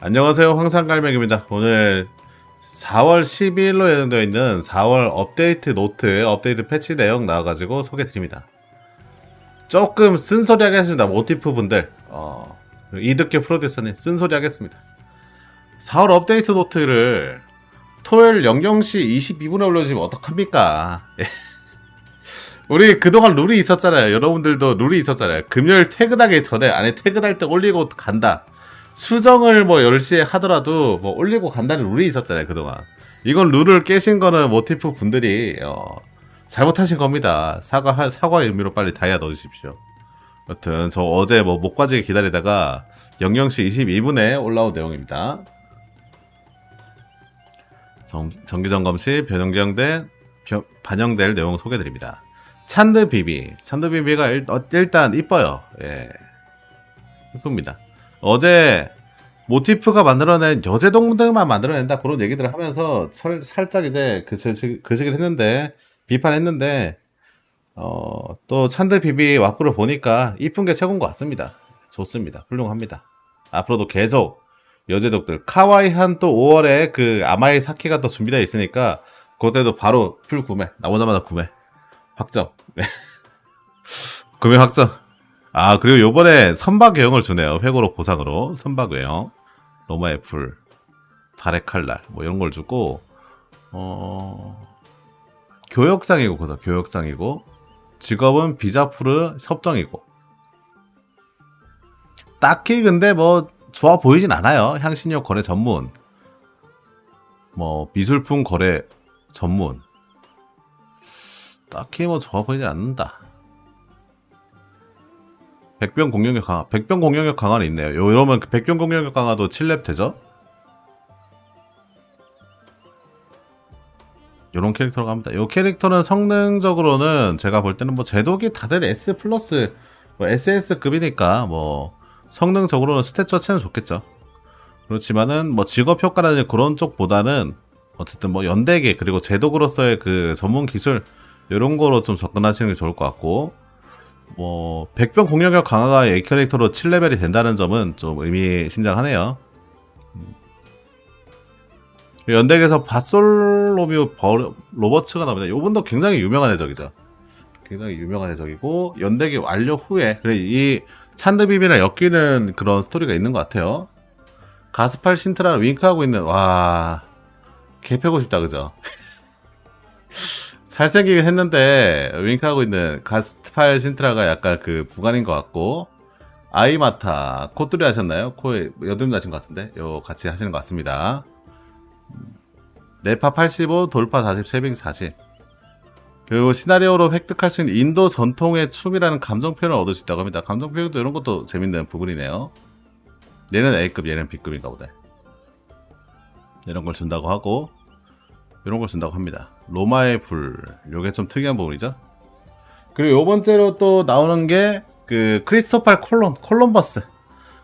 안녕하세요. 황산갈매기입니다. 오늘 4월 12일로 예정되어 있는 4월 업데이트 노트 업데이트 패치 내용 나와가지고 소개드립니다. 조금 쓴소리 하겠습니다. 모티프 분들. 어, 이득교 프로듀서님 쓴소리 하겠습니다. 4월 업데이트 노트를 토요일 00시 22분에 올려주시면 어떡합니까? 예. 우리 그동안 룰이 있었잖아요. 여러분들도 룰이 있었잖아요. 금요일 퇴근하기 전에 안에 퇴근할 때 올리고 간다 수정을 뭐 10시에 하더라도 뭐 올리고 간다는 룰이 있었잖아요, 그동안. 이건 룰을 깨신 거는 모티프 분들이, 어, 잘못하신 겁니다. 사과, 사과의 의미로 빨리 다이아 넣어주십시오. 여튼, 저 어제 뭐 못 가지게 기다리다가 00시 22분에 올라온 내용입니다. 정, 정기 점검 시 변경된, 변- 반영될 내용 소개드립니다. 찬드 비비. 찬드 비비가 일, 어, 일단 이뻐요. 예. 이쁩니다. 어제 모티프가 만들어낸 여제 동물들만 만들어낸다 그런 얘기들을 하면서 설- 살짝 이제 그 지식, 그 식을 했는데 비판했는데 어, 또 찬드 비비 와꾸를 보니까 이쁜 게 최고인 것 같습니다. 좋습니다. 훌륭합니다. 앞으로도 계속 여제독들 카와이한 또 5월에 그 아마이 사키가 또 준비되어 있으니까 그때도 바로 풀 구매 나오자마자 구매 확정 네. 구매 확정 아 그리고 요번에 선박 외형을 주네요. 회고록 보상으로. 선박 외형. 로마의 불 달의 칼날. 뭐 이런 걸 주고 어 교역상이고 그죠 교역상이고 직업은 비자푸르 협정이고. 딱히 근데 뭐 좋아 보이진 않아요. 향신료 거래 전문. 뭐 미술품 거래 전문. 딱히 뭐 좋아 보이지 않는다 백병 공격력 강화. 백병 공격력 강화는 있네요. 요, 이러면 그 백병 공격력 강화도 7렙 되죠? 요런 캐릭터로 갑니다. 요 캐릭터는 성능적으로는 제가 볼 때는 뭐 제독이 다들 S 플러스 뭐 SS급이니까 뭐 성능적으로는 스탯 자체는 좋겠죠. 그렇지만은 뭐 직업 효과라든지 그런 쪽보다는 어쨌든 뭐 연대계 그리고 제독으로서의 그 전문 기술 이런 거로 좀 접근하시는 게 좋을 것 같고 뭐 백병 공격력 강화가 A 캐릭터로 7레벨이 된다는 점은 좀 의미심장하네요. 음. 연덱에서 바솔로미오 버- 로버츠가 나옵니다. 이분도 굉장히 유명한 해적이죠. 굉장히 유명한 해적이고 연덱이 완료 후에 그래 이 찬드비비랑 엮이는 그런 스토리가 있는 것 같아요. 가스팔 신트라를 윙크하고 있는 와 개패고 싶다 그죠? 잘생기긴 했는데 윙크하고 있는 가스팔 신트라가 약간 그 부관인 것 같고 아이마타 코뚜리 하셨나요? 코에 여드름 나신 것 같은데 요 같이 하시는 것 같습니다. 네파 85 돌파 40 세빙 40 그리고 시나리오로 획득할 수 있는 인도 전통의 춤이라는 감정 표현을 얻을 수 있다고 합니다. 감정 표현도 이런 것도 재밌는 부분이네요. 얘는 A급, 얘는 B급인가 보다. 이런 걸 준다고 하고 이런 걸 준다고 합니다. 로마의 불. 요게 좀 특이한 부분이죠. 그리고 요 번째로 또 나오는 게 그 크리스토팔 콜론, 콜럼버스.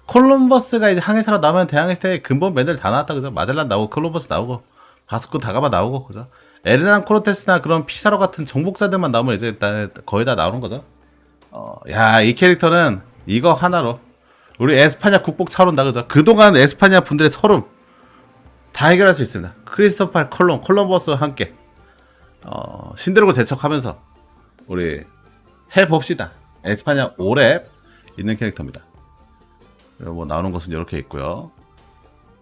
콜럼버스가 이제 항해사로 나오면 대항해 시대에 근본 맨들 다 나왔다 그죠? 마젤란 나오고 콜럼버스 나오고 바스코 다가마 나오고 그죠? 에르난 코르테스나 그런 피사로 같은 정복자들만 나오면 이제 다- 거의 다 나오는 거죠. 어, 야, 이 캐릭터는 이거 하나로 우리 에스파냐 국복 차오른다 그죠? 그동안 에스파냐 분들의 서름 다 해결할 수 있습니다. 크리스토팔 콜롬, 콜럼버스와 함께 어, 신드로를 대척하면서 우리 해봅시다. 에스파냐 5랩 있는 캐릭터입니다. 그리고 뭐 나오는 것은 이렇게 있고요.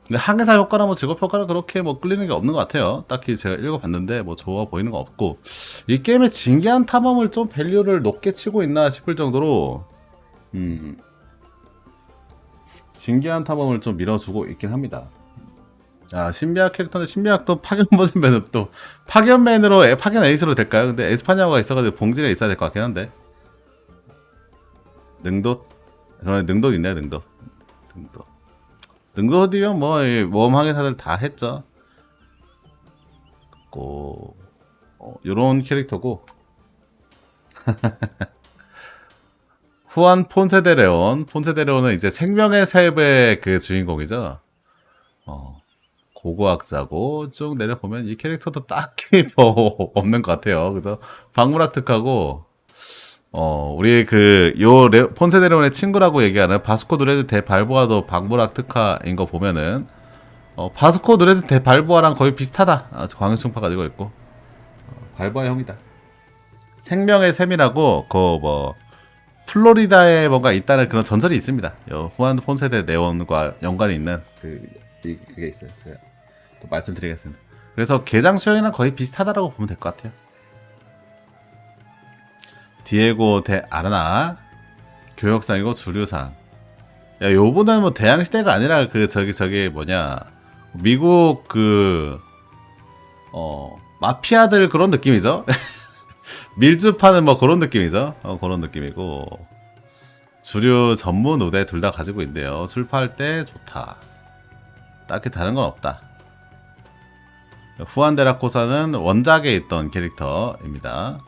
근데 항해사 효과나 뭐 직업 효과는 그렇게 뭐 끌리는 게 없는 것 같아요. 딱히 제가 읽어봤는데 뭐 좋아 보이는 거 없고 이 게임의 진기한 탐험을 좀 밸류를 높게 치고 있나 싶을 정도로 음 진기한 탐험을 좀 밀어주고 있긴 합니다. 아, 신비학 캐릭터는 신비학도 파견 버전맨은 또 파견맨으로 에- 파견 에이스로 될까요? 근데 에스파냐가 있어가지고 봉진에 있어야 될 것 같긴 한데. 능도? 저는 능도 있네요 능도. 능도. 능도디면 뭐이 모험 항해사들 다 했죠. 고 어, 요런 캐릭터고. 후안 폰세데레온. 폰세데레온은 이제 생명의 셀의 그 주인공이죠. 어, 고고학자고 쭉 내려보면 이 캐릭터도 딱히 뭐 없는 것 같아요. 그죠? 박물학 특하고 어, 우리 그, 요, 레, 폰세데레온의 친구라고 얘기하는 바스코 드레드 대 발보아도 박무락 특화인 거 보면은, 어, 바스코 드레드 대 발보아랑 거의 비슷하다. 아, 광역충파 가지고 있고. 어, 발보아 형이다. 생명의 셈이라고, 그, 뭐, 플로리다에 뭔가 있다는 그런 전설이 있습니다. 요, 후안 폰세데 네온과 연관이 있는 그, 이- 그게 있어요. 제가 또 말씀드리겠습니다. 그래서 개장 수영이랑 거의 비슷하다라고 보면 될 것 같아요. 디에고 대 아르나 교역상이고 주류상. 야 요번에는 뭐 대항 시대가 아니라 그 저기 저기 뭐냐 미국 그 어 마피아들 그런 느낌이죠? 밀주파는 뭐 그런 느낌이죠? 어 그런 느낌이고. 주류 전문 우대 둘 다 가지고 있네요. 술파할 때 좋다. 딱히 다른 건 없다 후안데라코사는 원작에 있던 캐릭터입니다.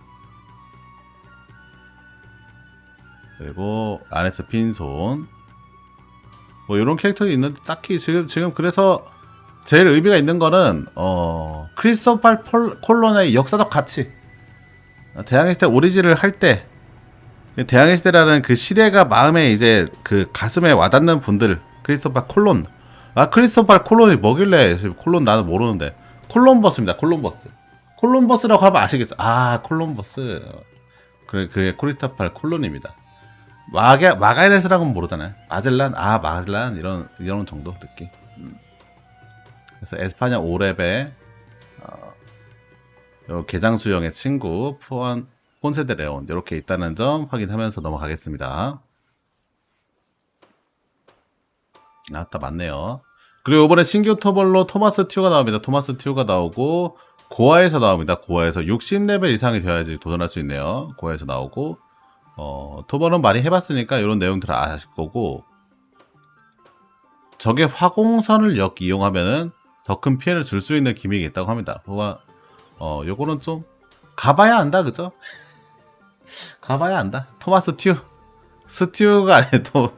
그리고 안에서 빈손 뭐 이런 캐릭터도 있는데 딱히 지금 지금 그래서 제일 의미가 있는 거는 어 크리스토팔 폴- 콜론의 역사적 가치. 대항해 시대 오리지를 할 때 대항해 시대라는 그 시대가 마음에 이제 그 가슴에 와닿는 분들 크리스토팔 콜론. 아 크리스토팔 콜론이 뭐길래 콜론 나는 모르는데 콜럼버스입니다 콜럼버스 콜럼버스라고 하면 아시겠죠 아 콜럼버스 그래 그게 크리스토팔 콜론입니다 마가 마가이레스라고는 모르잖아요. 마젤란 아 마젤란 이런 이런 정도 느낌. 음. 그래서 에스파냐 5렙에 어, 요 개장 수영의 친구 푸안 폰세데 레온 이렇게 있다는 점 확인하면서 넘어가겠습니다. 아따 맞네요. 그리고 이번에 신규 터벌로 토마스 튜가 나옵니다. 토마스 튜가 나오고 고아에서 나옵니다. 고아에서 60레벨 이상이 되어야지 도전할 수 있네요. 고아에서 나오고 어, 토벌은 많이 해봤으니까 이런 내용들 아실 거고 적의 화공선을 역 이용하면은 더 큰 피해를 줄 수 있는 기믹이 있다고 합니다. 그거 어, 요거는 좀 가봐야 안다, 그죠? 가봐야 안다. 토마스 튜 스튜가 아니에요.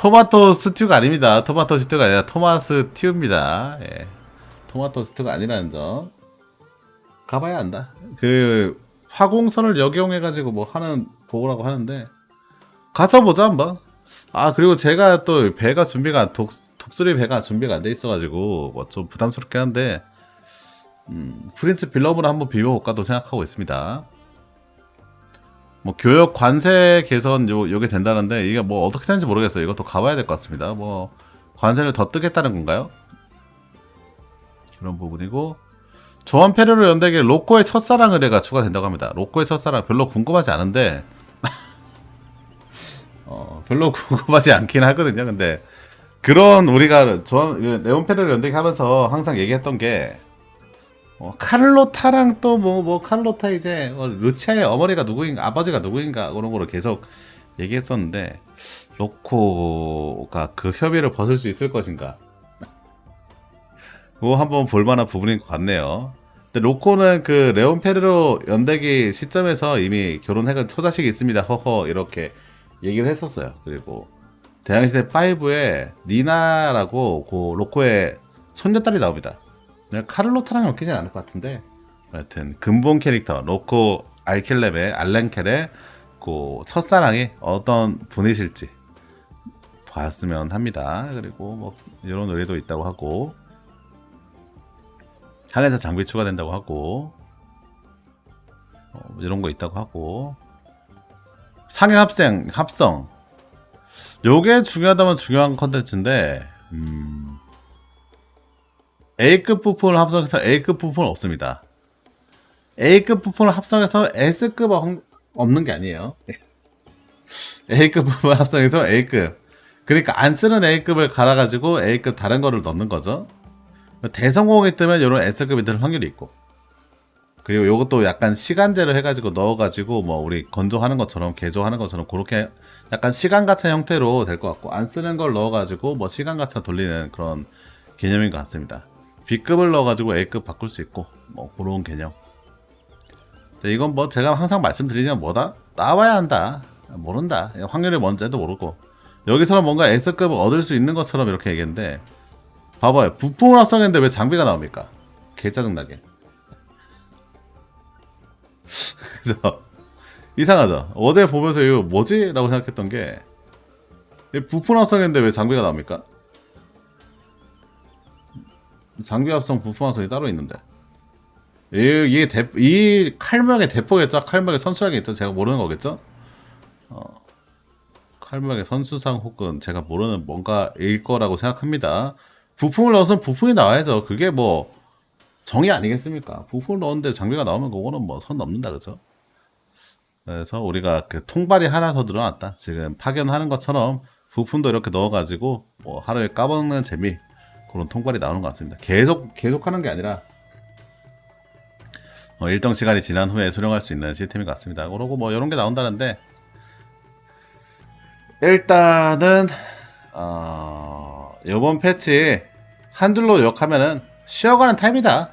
토, 토마토 스튜가 아닙니다. 토마토 스튜가 아니라 토마스 튜입니다. 예. 토마토 스튜가 아니라는 점 가봐야 안다. 그 화공선을 역이용해가지고 뭐 하는 보고라고 하는데 가서 보자 한번. 아 그리고 제가 또 배가 준비가 독 독수리 배가 준비가 안 돼 있어가지고 뭐 좀 부담스럽긴 한데 음, 프린스 빌럼으로 한번 비벼볼까도 생각하고 있습니다. 뭐 교역 관세 개선 요 요게 된다는데 이게 뭐 어떻게 되는지 모르겠어요. 이것도 가봐야 될 것 같습니다. 뭐 관세를 더 뜨겠다는 건가요? 그런 부분이고 조한 페르로 연대기에 로코의 첫사랑 의뢰가 추가된다고 합니다. 로코의 첫사랑 별로 궁금하지 않은데 어, 별로 궁금하지 않긴 하거든요. 근데 그런 우리가 조한 레온 페르로 연대기 하면서 항상 얘기했던 게 어, 카를로타랑 또 뭐뭐 카를로타 이제 어, 루치아의 어머니가 누구인가 아버지가 누구인가 그런 거로 계속 얘기했었는데 로코가 그 협의를 벗을 수 있을 것인가 그거 한번 볼만한 부분인 것 같네요. 근데 로코는 그 레온 페르로 연대기 시점에서 이미 결혼해가 처자식이 있습니다. 허허 이렇게 얘기를 했었어요. 그리고 대항시대 5에 니나라고 그 로코의 손녀딸이 나옵니다. 내가 카를로타랑 엮이진 않을 것 같은데. 하여튼 근본 캐릭터 로코 알켈렙의 알렌켈의 그 첫사랑이 어떤 분이실지 봤으면 합니다. 그리고 뭐 이런 의뢰도 있다고 하고 항해사 장비 추가된다고 하고 어, 이런 거 있다고 하고. 상해 합생 합성. 요게 중요하다면 중요한 컨텐츠인데 음, A급 부품을 합성해서 A급 부품은 없습니다. A급 부품을 합성해서 S급 없- 없는 게 아니에요. A급 부품을 합성해서 A급 그러니까 안 쓰는 A급을 갈아가지고 A급 다른 거를 넣는 거죠. 대성공이 뜨면 이런 S급이 될 확률이 있고 그리고 요것도 약간 시간제로 해가지고 넣어가지고 뭐 우리 건조하는 것처럼 개조하는 것처럼 그렇게 약간 시간 가차 형태로 될 것 같고 안 쓰는 걸 넣어가지고 뭐 시간 가차 돌리는 그런 개념인 것 같습니다. B급을 넣어가지고 A급 바꿀 수 있고 뭐 그런 개념. 근데 이건 뭐 제가 항상 말씀드리지만 뭐다 나와야 한다 모른다 확률이 뭔지도 모르고 여기서는 뭔가 S급을 얻을 수 있는 것처럼 이렇게 얘기했는데 봐봐요. 부품을 합성했는데 왜 장비가 나옵니까? 개 짜증나게. 그래서 이상하죠. 어제 보면서 이거 뭐지? 라고 생각했던 게이 부품 합성인데 왜 장비가 나옵니까? 장비 합성 부품 합성이 따로 있는데 이, 이 칼막의 대포겠죠? 칼막의 선수장이 있죠? 제가 모르는 거겠죠? 어, 칼막의 선수상 혹은 제가 모르는 뭔가일 거라고 생각합니다. 부품을 넣어서 부품이 나와야죠. 그게 뭐 정의 아니겠습니까? 부품을 넣었는데 장비가 나오면 그거는 뭐 선 넘는다 그죠? 그래서 우리가 그 통발이 하나 더 늘어났다. 지금 파견하는 것처럼 부품도 이렇게 넣어가지고 뭐 하루에 까먹는 재미 그런 통발이 나오는 것 같습니다. 계속 계속 하는 게 아니라 어, 일정 시간이 지난 후에 수령할 수 있는 시스템인 것 같습니다. 그러고 뭐 이런 게 나온다는데 일단은 어, 이번 패치 한 줄로 요약하면은 쉬어가는 타임이다.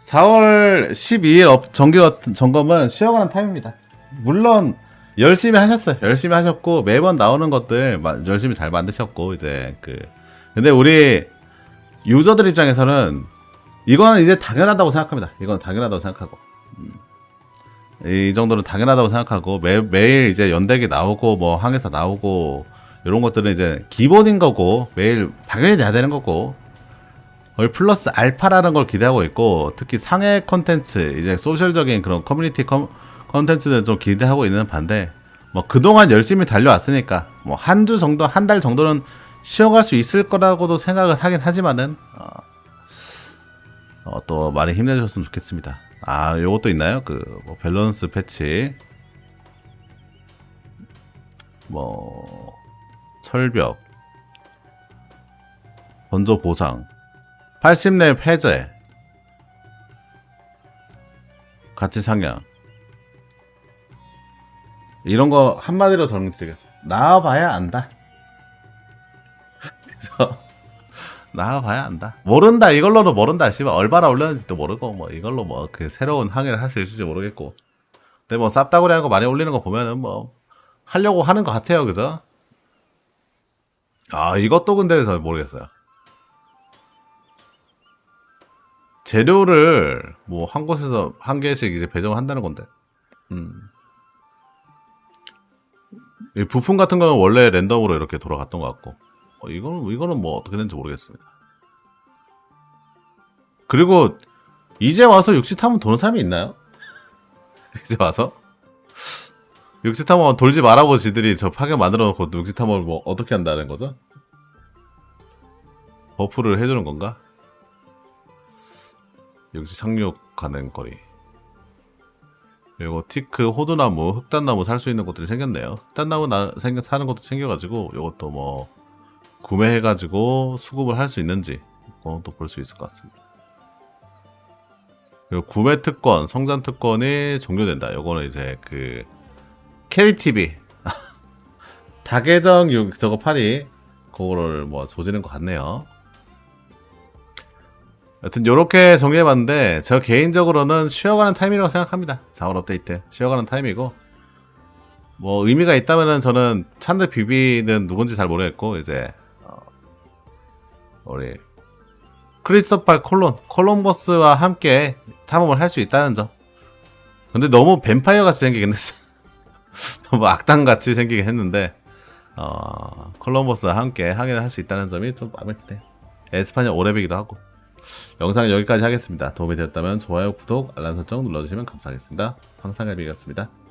4월 12일 업, 정기 점검은 쉬어가는 타임입니다. 물론 열심히 하셨어요. 열심히 하셨고 매번 나오는 것들 마- 열심히 잘 만드셨고 이제 그 근데 우리 유저들 입장에서는 이거는 이제 당연하다고 생각합니다. 이건 당연하다고 생각하고 음. 이 정도는 당연하다고 생각하고 매 매일 이제 연대기 나오고 뭐 항해사 나오고 이런 것들은 이제 기본인 거고 매일 당연히 돼야 되는 거고 거의 플러스 알파라는 걸 기대하고 있고 특히 상해 컨텐츠 이제 소셜적인 그런 커뮤니티 컨- 컨텐츠는 좀 기대하고 있는 반대 뭐 그동안 열심히 달려왔으니까 뭐 한 주 정도 한 달 정도는 쉬어갈 수 있을 거라고도 생각을 하긴 하지만은 어, 어, 또 많이 힘내주셨으면 좋겠습니다. 아 요것도 있나요? 그 뭐 밸런스 패치. 뭐 철벽. 건조 보상. 80렙 해제 가치 상향 이런 거 한마디로 정리드리겠습니다. 나와봐야 안다. 나와봐야 안다. 모른다. 이걸로는 모른다. 씨발 얼마나 올렸는지도 모르고 뭐 이걸로 뭐 그 새로운 항해를 할 수 있을지 모르겠고. 근데 뭐 쌉다구리 하고 많이 올리는 거 보면은 뭐 하려고 하는 것 같아요. 그죠? 아 이것도 근데 잘 모르겠어요. 재료를 뭐 한 곳에서 한 개씩 이제 배정을 한다는 건데. 음. 이 부품 같은 거는 원래 랜덤으로 이렇게 돌아갔던 것 같고. 어, 이거는 이거는 뭐 어떻게 되는지 모르겠습니다. 그리고 이제 와서 육지 타면 도는 사람이 있나요? 이제 와서 육지 탐험 돌지 말라고 지들이 저 파견 만들어 놓고 육지 탐험을 뭐 어떻게 한다는 거죠? 버프를 해주는 건가? 역시 상륙 가능 거리. 그리고 티크, 호두나무, 흑단나무 살 수 있는 곳들이 생겼네요. 흑단나무 나, 생겨, 사는 것도 생겨가지고 이것도 뭐 구매해가지고 수급을 할 수 있는지 그것도 볼 수 있을 것 같습니다. 그리고 구매 특권, 성장 특권이 종료된다. 이거는 이제 그 KTV 다계정 용- 저거 팔이 그거를 뭐 조지는 것 같네요. 여튼 요렇게 정리해봤는데 저 개인적으로는 쉬어가는 타임이라고 생각합니다. 4월 업데이트. 쉬어가는 타임이고. 뭐 의미가 있다면은 저는 찬드 비비는 누군지 잘 모르겠고 이제 어, 우리 크리스토팔 콜론 콜럼버스와 함께 탐험을 할 수 있다는 점. 근데 너무 뱀파이어 같이 생기긴 했어. 너무 악당 같이 생기긴 했는데 어, 콜럼버스와 함께 항해를 할 수 있다는 점이 좀 마음에 드네요. 에스파냐 오래배기도 하고 영상은 여기까지 하겠습니다. 도움이 되었다면 좋아요, 구독, 알람 설정 눌러주시면 감사하겠습니다. 황상엽이었습니다.